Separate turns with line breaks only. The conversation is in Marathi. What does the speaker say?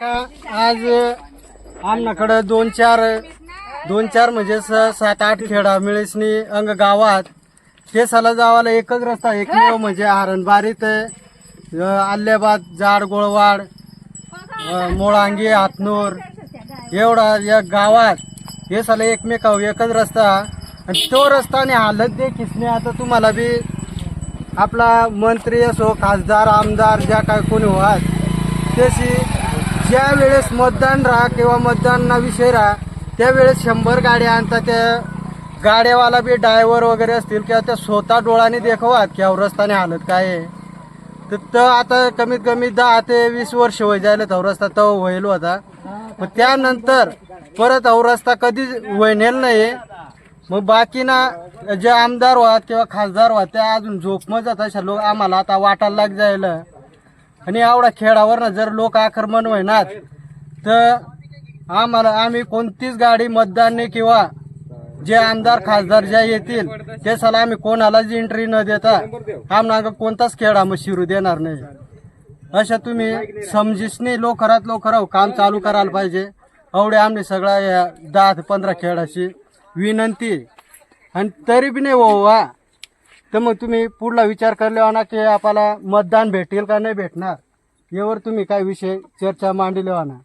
आज आमनाकडं दोन चार दोन चार म्हणजे स- सात आठ खेडा मिळेसनी अंग गावात. ते साला जावाला एकच रस्ता एकमेव म्हणजे आरणबारीत ते अ, जाड गोळवाड अ, मोळांगी हातनूर एवढा या गावात हे साला एकमेकाव एकच रस्ता. आणि तो रस्ताने हालत दे किसने आता तुम्हाला बी आपला मंत्री असो खासदार आमदार ज्या काय कोणी व्हात त्याशी ज्या वेळेस मतदान राहा किंवा मतदान विषय राहा त्यावेळेस शंभर गाड्या आणतात त्या गाड्यावाला बी ड्रायव्हर वगैरे असतील किंवा त्या स्वतः डोळ्याने देखवात की अवरस्ताने हालत काय आहे? तर तो आता कमीत कमी दहा ते वीस वर्ष वय जायला तो रस्ता तो व्हायला होता मग त्यानंतर परत अहो रस्ता कधीच वळणेल नाही. मग बाकी ना जे आमदार व्हात किंवा खासदार व्हात त्या अजून झोपमत जात अशा लोक आम्हाला आता वाटायला लाग जायला. आणि एवढा खेळावर ना जर लोक आक्रमण होईनात तर आम्हाला आम्ही कोणतीच गाडी मतदान नाही किंवा जे आमदार खासदार ज्या येतील ते सला आम्ही कोणालाच एंट्री न देता आम्हाला कोणताच खेळ आम्ही शिरू देणार नाही. अशा तुम्ही समजीसनी लवकरात लवकर अहो काम चालू करायला पाहिजे. एवढे आम्ही सगळ्या या दहा ते पंधरा खेळाची विनंती. आणि तरी बी नाही हो वा तर मग तुम्ही पुढला विचार करले ना की आपल्याला मतदान भेटेल का नाही भेटणार? यावर तुम्ही काय विषय चर्चा मांडले ना